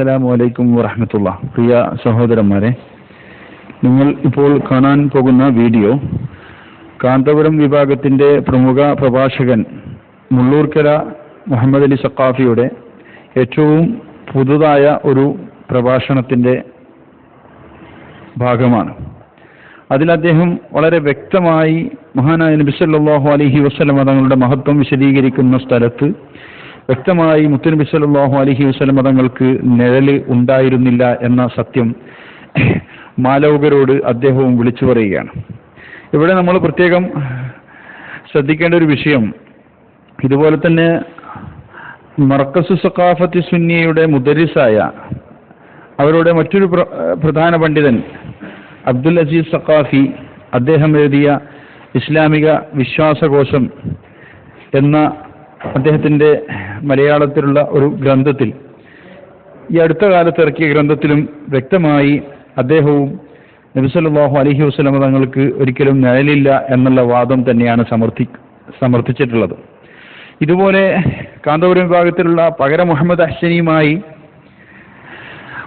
അസ്സലാമു അലൈക്കും വറഹമത്തുള്ള. പ്രിയ സഹോദരന്മാരെ നിങ്ങൾ ഇപ്പോൾ കാണാൻ പോകുന്ന വീഡിയോ കാന്തപുരം വിഭാഗത്തിന്റെ പ്രമുഖ പ്രഭാഷകൻ മുള്ളൂർക്കര മുഹമ്മദ് അലി സക്കാഫിയുടെ ഏറ്റവും പുതുതായ ഒരു പ്രഭാഷണത്തിന്റെ ഭാഗമാണ്. അതിൽ അദ്ദേഹം വളരെ വ്യക്തമായി മഹാനായ നബി അലഹി വസല്ലമ തങ്ങളുടെ മഹത്വം വിശദീകരിക്കുന്ന സ്ഥലത്ത് വ്യക്തമായി മുത്തനബി സല്ലാഹു അലഹി വസ്ലം മതങ്ങൾക്ക് നിഴൽ ഉണ്ടായിരുന്നില്ല എന്ന സത്യം മാലോകരോട് അദ്ദേഹവും വിളിച്ചു പറയുകയാണ്. ഇവിടെ നമ്മൾ പ്രത്യേകം ശ്രദ്ധിക്കേണ്ട ഒരു വിഷയം ഇതുപോലെ തന്നെ മർക്കസു സഖാഫത്തി സുന്നിയുടെ മുദരിസായ അവരുടെ മറ്റൊരു പ്ര- പ്രധാന പണ്ഡിതൻ അബ്ദുൽ അസീസ് സഖാഫി അദ്ദേഹം എഴുതിയ ഇസ്ലാമിക വിശ്വാസകോശം എന്ന അദ്ദേഹത്തിന്റെ മലയാളത്തിലുള്ള ഒരു ഗ്രന്ഥത്തിൽ ഈ അടുത്ത കാലത്ത് ഇറക്കിയ ഗ്രന്ഥത്തിലും വ്യക്തമായി അദ്ദേഹവും നബിസല്ലാഹു അലഹി വസ്ലമ തങ്ങൾക്ക് ഒരിക്കലും നിഴലില്ല എന്നുള്ള വാദം തന്നെയാണ് സമർത്ഥി സമർത്ഥിച്ചിട്ടുള്ളത്. ഇതുപോലെ കാന്തപുരം വിഭാഗത്തിലുള്ള പകര മുഹമ്മദ് അഹ്സനിയുമായി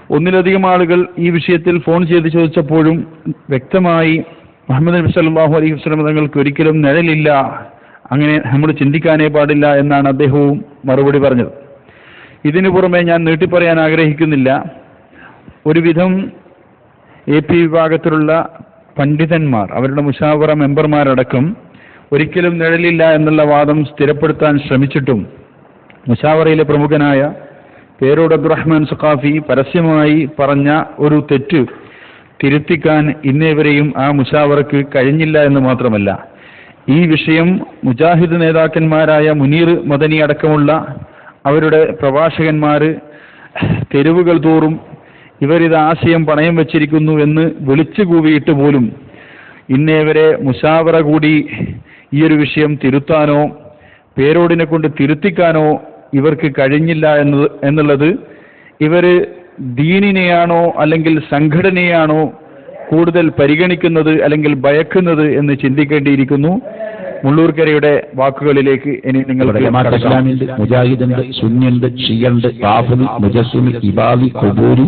ഒന്നിലധികം ആളുകൾ ഈ വിഷയത്തിൽ ഫോൺ ചെയ്ത് ചോദിച്ചപ്പോഴും വ്യക്തമായി മുഹമ്മദ് നബി സല്ലല്ലാഹു അലൈഹി വസല്ലം തങ്ങൾക്ക് ഒരിക്കലും നിഴലില്ല അങ്ങനെ നമ്മൾ ചിന്തിക്കാനേ പാടില്ല എന്നാണ് അദ്ദേഹവും മറുപടി പറഞ്ഞത്. ഇതിനു പുറമെ ഞാൻ നീട്ടിപ്പറയാൻ ആഗ്രഹിക്കുന്നില്ല. ഒരുവിധം എ പി വിഭാഗത്തിലുള്ള പണ്ഡിതന്മാർ അവരുടെ മുഷാവറ മെമ്പർമാരടക്കം ഒരിക്കലും നിഴലില്ല എന്നുള്ള വാദം സ്ഥിരപ്പെടുത്താൻ ശ്രമിച്ചിട്ടും മുഷാവറയിലെ പ്രമുഖനായ പേരോട് അബ്ദുറഹ്മാൻ സുഖാഫി പരസ്യമായി പറഞ്ഞ ഒരു തെറ്റ് തിരുത്തിക്കാൻ ഇന്നേവരെയും ആ മുഷാവറക്ക് കഴിഞ്ഞില്ല എന്ന് മാത്രമല്ല. ഈ വിഷയം മുജാഹിദ് നേതാക്കന്മാരായ മുനീർ മദനി അടക്കമുള്ള അവരുടെ പ്രഭാഷകന്മാർ തെരുവുകൾ തോറും ഇവരിത് ആശയം പണയം വച്ചിരിക്കുന്നു എന്ന് വിളിച്ചു കൂവിയിട്ട് പോലും ഇന്നേവരെ മുഷാവറ കൂടി ഈ ഒരു വിഷയം തിരുത്താനോ പേരോടിനെ കൊണ്ട് തിരുത്തിക്കാനോ ഇവർക്ക് കഴിഞ്ഞില്ല എന്നത് എന്നുള്ളത് ഇവർ ദീനിനെയാണോ അല്ലെങ്കിൽ സംഘടനയാണോ കൂടുതൽ പരിഗണിക്കുന്നത് അല്ലെങ്കിൽ ഭയക്കുന്നത് എന്ന് ചിന്തിക്കേണ്ടിയിരിക്കുന്നു. മുള്ളൂർക്കരയുടെ വാക്കുകളിലേക്ക് ഇനി നിങ്ങൾ മുജാഹിദുണ്ട് സുന്നിയുണ്ട് ഷിയുണ്ട് റാഫിദി മുജസ്സിമി ഇബാദി കുബൂരി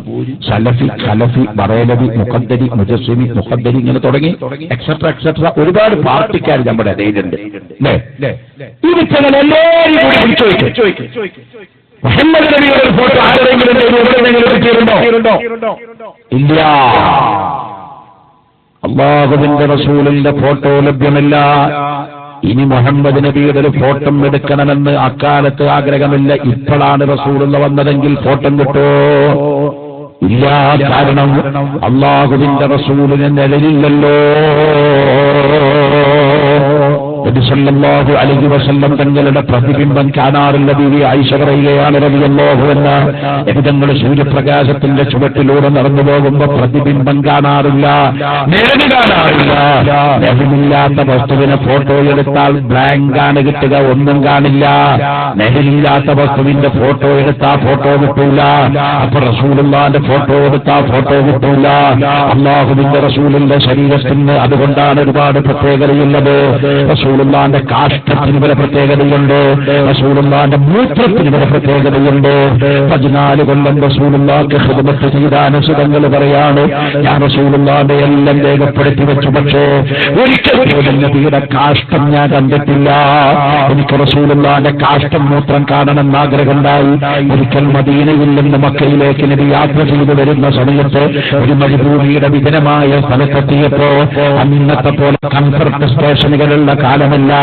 സലഫി ഖലഫി ബറേലവി മുഖദ്ദരി മുജസ്സിമി മുഖദ്ദരി ഇങ്ങനെ തുടങ്ങി. എക്സെട്ര എക്സെട്ര ഒരുപാട് പാർട്ടിക്കാർ നമ്മുടെ ഇടയിലുണ്ട്. ഇത് വിറ്റകൾ എല്ലാവരും കൂടി മുഹമ്മദ് നബിയുടെ ഫോട്ടോ ആരെങ്കിലും ഇല്ല അള്ളാഹുവിന്റെ റസൂലിന്റെ ഫോട്ടോ ലഭ്യമല്ല. ഇനി മുഹമ്മദ് നബിയുടെ ഒരു ഫോട്ടോ എടുക്കണമെന്ന് അക്കാലത്ത് ആഗ്രഹമില്ല. ഇപ്പോഴാണ് റസൂലുള്ള വന്നതെങ്കിൽ ഫോട്ടോ കിട്ടോ? ഇല്ല. കാരണം അള്ളാഹുവിന്റെ റസൂലിന് നിഴലില്ലല്ലോ നബി സല്ലല്ലാഹു അലൈഹി വസല്ലം തങ്ങളുടെ പ്രതിബിംബം കാണാറില്ല ബീവി ആയിഷ പറയുകയാണ് റളിയല്ലാഹു അൻഹ. എവിടങ്ങൾ സൂര്യപ്രകാശത്തിന്റെ ചുവട്ടിലൂടെ നടന്നു പോകുമ്പോ പ്രതിബിംബം കാണാറില്ല. നിഴലില്ലാത്ത വസ്തുവിനെ ഫോട്ടോ എടുത്താൽ ബ്ലാങ്ക് ആണ് കിട്ടുക ഒന്നും കാണില്ല. നെഹിലില്ലാത്ത വസ്തുവിന്റെ ഫോട്ടോ എടുത്താ ഫോട്ടോ കിട്ടൂല. അപ്പൊ റസൂലുള്ളാന്റെ ഫോട്ടോ എടുത്താ ഫോട്ടോ കിട്ടൂല. അള്ളാഹുവിന്റെ റസൂലിന്റെ ശരീരത്തിന് അതുകൊണ്ടാണ് ഒരുപാട് പ്രത്യേകതയുള്ളത്. റസൂലുള്ളാന്റെ കാഷ്ടത്തിന് വരെ പ്രത്യേകതയുണ്ട്. റസൂലുള്ളാന്റെ മൂത്രത്തിന് വരെ പ്രത്യേകതയുണ്ട്. പതിനാല് കൊല്ലം റസൂലുള്ളാക്ക് ഹൃദമത്ത് ചെയ്ത അനുസൃതങ്ങൾ പറയാണ്. ഞാൻ റസൂലുള്ളാന്റെ എല്ലാം രേഖപ്പെടുത്തി വെച്ചു. പക്ഷേ ഒരിക്കൽ നബിയുടെ കാഷ്ടം ഞാൻ കണ്ടിട്ടില്ല. എനിക്ക് റസൂലുള്ളാന്റെ കാഷ്ടം മൂത്രം കാണണമെന്ന് ആഗ്രഹമുണ്ടായി. ഒരിക്കൽ മദീനയിൽ നിന്ന് മക്കയിലേക്ക് നബി യാത്ര ചെയ്തു വരുന്ന സമയത്ത് ഒരു മരുഭൂമിയുടെ വിജനമായ സ്ഥലത്തെത്തിയപ്പോ അന്നത്തെ പോലെ കൺസർട്ട് സ്റ്റേഷനുകളുള്ള കാലമല്ല.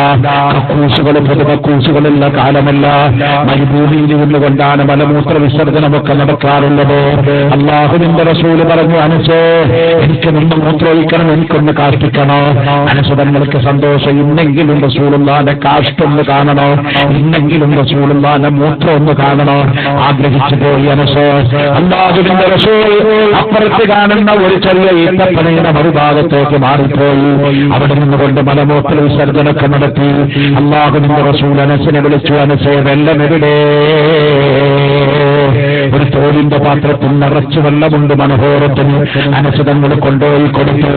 കക്കൂസുകൾ പൊതുകക്കൂസുകളുള്ള കാലമല്ല. മരുഭൂമിയിൽ നിന്നുകൊണ്ടാണ് മലമൂത്ര വിസർജനമൊക്കെ നടക്കാറുള്ളത്. അള്ളാഹുവിന്റെ റസൂൽ പറഞ്ഞു അനുസേ എനിക്ക് നിന്ന് മൂത്രമൊഴിക്കണം എനിക്കൊന്ന് കാഷ്ടിക്കണോ. അനുസരങ്ങൾക്ക് സന്തോഷം. ഇന്നെങ്കിലും റസൂലുള്ളാന്റെ കാഷ്ടൊന്ന് കാണണോ. ഇന്നെങ്കിലും റസൂലുള്ളാന്റെ മൂത്രം ഒന്ന് കാണണോ. ആഗ്രഹിച്ചു പോയി അനുസോ. അള്ളാഹുവിന്റെ റസൂൽ അപ്പുറത്ത് കാണുന്ന ഒരു ചെറിയ ഈത്തപ്പനയുടെ മറുഭാഗത്തേക്ക് മാറിപ്പോയി. അവിടെ നിന്നുകൊണ്ട് മലമൂത്ര വിസർജനമൊക്കെ നടത്തി അള്ളാഹുവിന്റെ റസൂൽ അനസിനെ വിളിച്ചു അനസേ വെള്ളം എവിടെ? ഒരു തോലിന്റെ പാത്രത്തിൽ നിറച്ചു വെള്ളമുണ്ട് മനോഹരത്തിന്. അനസുതങ്ങൾ കൊണ്ടുപോയി കൊടുത്തു.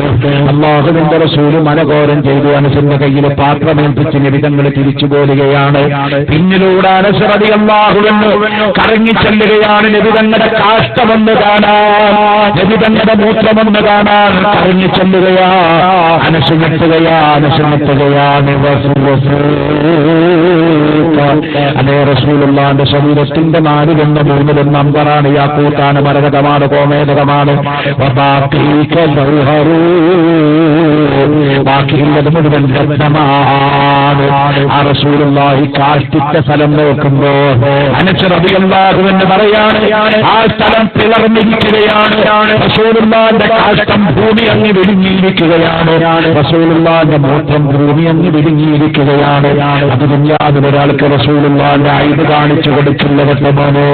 അള്ളാഹുവിന്റെ റസൂൽ മനഘോരം ചെയ്തു. അനസിന്റെ കയ്യിൽ പാത്രമേൽപ്പിച്ച് നിബിതങ്ങൾ തിരിച്ചു പോരുകയാണ്. പിന്നിലൂടെ അനസറതി അള്ളാഹുവെന്ന് കറങ്ങി ചെല്ലുകയാണ്. നിബിതങ്ങളുടെ കാഷ്ടമെന്ന് കാണാൻ നിബിതങ്ങളുടെ മൂത്രമെന്ന് കാണാൻ കറങ്ങി ചെല്ലുകയാ അനസ് ഞെട്ടുകയാണ് അതേ റസൂലുള്ളാന്റെ ശരീരത്തിന്റെ നാലിലൊന്ന് മൂന്നിലൊന്ന് അമ്പറാണ് യാക്കൂത്താണ് മരകതമാണ് കോമേതകമാണ് ബാക്കിയുള്ളത് മുഴുവൻ രത്നമാണ് ആ റസൂലുള്ളാഹി കാഷ്ടിച്ച സ്ഥലം നോക്കുമ്പോ അനച്ചറബിയല്ലാഹു എന്ന് പറയാണ് ആ സ്ഥലം പിളർന്നിരിക്കുകയാണ്. റസൂലുള്ളാന്റെ കാഷ്ടം ഭൂമി അങ്ങ് വിഴുങ്ങിയിരിക്കുകയാണ്. റസൂലുള്ളാന്റെ മൂത്രം ഭൂമി അങ്ങ് വിഴുങ്ങിയിരിക്കുകയാണ്. അത് ദുന്യാവിൽ ഒരാൾക്ക് റസൂലുള്ളാന്റെ ഐത് കാണിച്ചു കൊടുക്കില്ല കേട്ടോ മോനോ